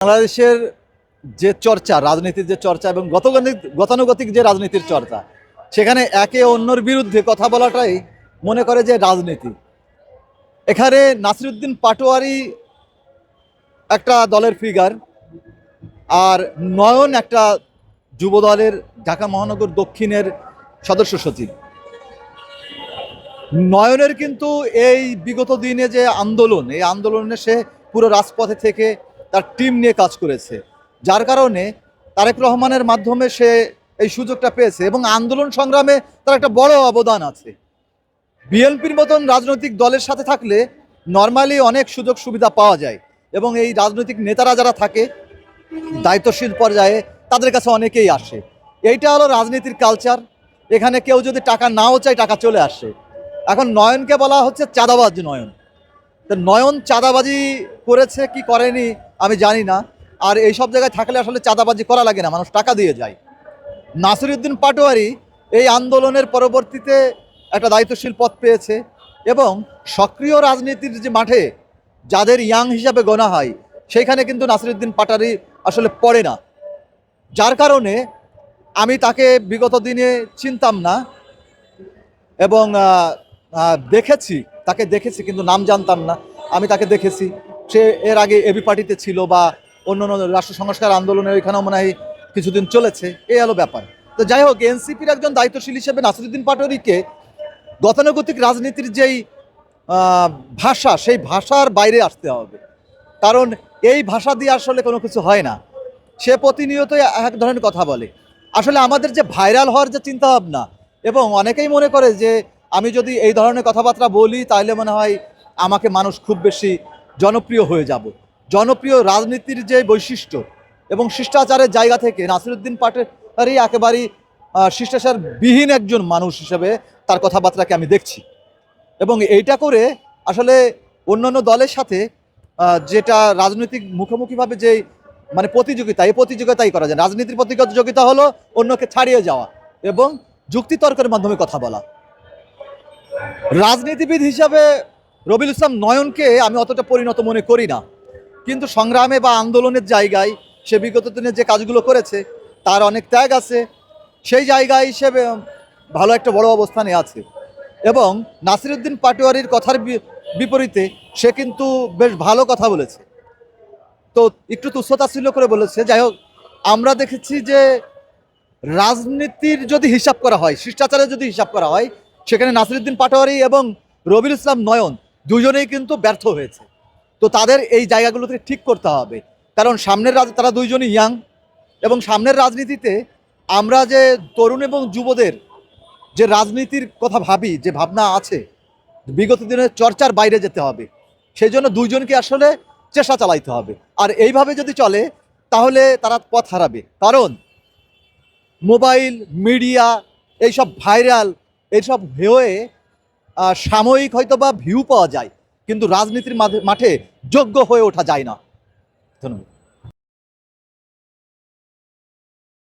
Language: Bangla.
বাংলাদেশের যে চর্চা, রাজনীতির যে চর্চা এবং গতানুগতিক গতানুগতিক যে রাজনীতির চর্চা, সেখানে একে অন্যর বিরুদ্ধে কথা বলাটাই মনে করে যে রাজনীতি। এখানে নাসিরুদ্দিন পাটোয়ারি একটা দলের ফিগার আর নয়ন একটা যুব দলের ঢাকা মহানগর দক্ষিণের সদস্য সচিব। নয়নের কিন্তু এই বিগত দিনে যে আন্দোলন, এই আন্দোলনে সে পুরো রাজপথে থেকে তার টিম নিয়ে কাজ করেছে। যার কারণে তারেক রহমানের মাধ্যমে সে এই সুযোগটা পেয়েছে এবং আন্দোলন সংগ্রামে তার একটা বড় অবদান আছে। বিএনপির মতন রাজনৈতিক দলের সাথে থাকলে নর্মালি অনেক সুযোগ সুবিধা পাওয়া যায় এবং এই রাজনৈতিক নেতারা যারা থাকে, দায়িত্বশীল পর্যায়ে তাদের কাছে অনেকেই আসে। এইটা হলো রাজনীতির কালচার এখানে কেউ যদি টাকা নাও চায়, টাকা চলে আসে। এখন নয়নকে বলা হচ্ছে চাঁদাবাজ নয়ন। নয়ন চাঁদাবাজি করেছে, কি করেনি, আমি জানি না। আর এই সব জায়গায় থাকলে আসলে চাঁদাবাজি করা লাগে না, মানুষ টাকা দিয়ে যায়। নাসিরুদ্দিন পাটোয়ারি এই আন্দোলনের পরবর্তীতে একটা দায়িত্বশীল পদ পেয়েছে এবং সক্রিয় রাজনীতির যে মাঠে যাদের ইয়াং হিসাবে গণা হয়, সেইখানে কিন্তু নাসিরুদ্দিন পাটারি আসলে পড়ে না। যার কারণে আমি তাকে বিগত দিনে চিনতাম না এবং দেখেছি তাকে দেখেছি, কিন্তু নাম জানতাম না। আমি তাকে দেখেছি। সে এর আগে এবি পার্টিতে ছিল বা অন্য অন্য রাষ্ট্র সংস্কার আন্দোলনের ওইখানেও মনে হয় কিছুদিন চলেছে। এই হলো ব্যাপার। তো যাই হোক এনসিপির একজন দায়িত্বশীল হিসেবে নাসিরুদ্দিন পাটোয়ারিকে গতানুগতিক রাজনীতির যেই ভাষা, সেই ভাষার বাইরে আসতে হবে। কারণ এই ভাষা দিয়ে আসলে কোনো কিছু হয় না। সে প্রতিনিয়তই এক ধরনের কথা বলে। আসলে আমাদের যে ভাইরাল হওয়ার যে চিন্তাভাবনা, এবং অনেকেই মনে করে যে আমি যদি এই ধরনের কথাবার্তা বলি, তাহলে মনে হয় আমাকে মানুষ খুব বেশি জনপ্রিয় হয়ে যাব। জনপ্রিয় রাজনীতির যে বৈশিষ্ট্য এবং শিষ্টাচারের জায়গা থেকে নাসিরুদ্দিন পাটেরই একেবারেই শিষ্টাচার বিহীন একজন মানুষ হিসেবে তার কথাবার্তাকে আমি দেখছি। এবং এইটা করে আসলে অন্যান্য দলের সাথে যেটা রাজনৈতিক মুখোমুখিভাবে যে মানে প্রতিযোগিতা, এই প্রতিযোগিতাই করা যায়। রাজনীতির প্রতিযোগিতা হলো অন্যকে ছাড়িয়ে যাওয়া এবং যুক্তিতর্কের মাধ্যমে কথা বলা। রাজনীতিবিদ হিসাবে রবিউল ইসলাম নয়নকে আমি অতটা পরিণত মনে করি না। কিন্তু সংগ্রামে বা আন্দোলনের জায়গায় সে বিগত দিনে যে কাজগুলো করেছে, তার অনেক ত্যাগ আছে। সেই জায়গায় হিসেবে ভালো একটা বড় অবস্থানে আছে। এবং নাসিরুদ্দিন পাটোয়ারির কথার বিপরীতে সে কিন্তু বেশ ভালো কথা বলেছে। তো একটু তুচ্ছতাচ্ছিল্য করে বলেছে, যাই হোক, আমরা দেখেছি যে রাজনীতির যদি হিসাব করা হয়, শিষ্টাচারের যদি হিসাব করা হয় সেখানে নাসিরুদ্দিন পাটোয়ারি এবং রবিউল ইসলাম নয়ন দুজনেই কিন্তু ব্যর্থ হয়েছে। তো তাদের এই জায়গাগুলোতে ঠিক করতে হবে। কারণ সামনের রাজ তারা দুইজনই ইয়াং এবং সামনের রাজনীতিতে আমরা যে তরুণ এবং যুবদের যে রাজনীতির কথা ভাবি, যে ভাবনা আছে, বিগত দিনের চর্চার বাইরে যেতে হবে। সেই জন্য দুইজনকে আসলে চেষ্টা চালাইতে হবে। আর এইভাবে যদি চলে, তাহলে তারা পথ হারাবে। কারণ মোবাইল, মিডিয়া, এইসব ভাইরাল এইসব হয়ে সাময়িক হয়তো বা ভিউ পাওয়া যায়, কিন্তু রাজনীতির মাঠে যোগ্য হয়ে ওঠা যায় না। ধন্যবাদ।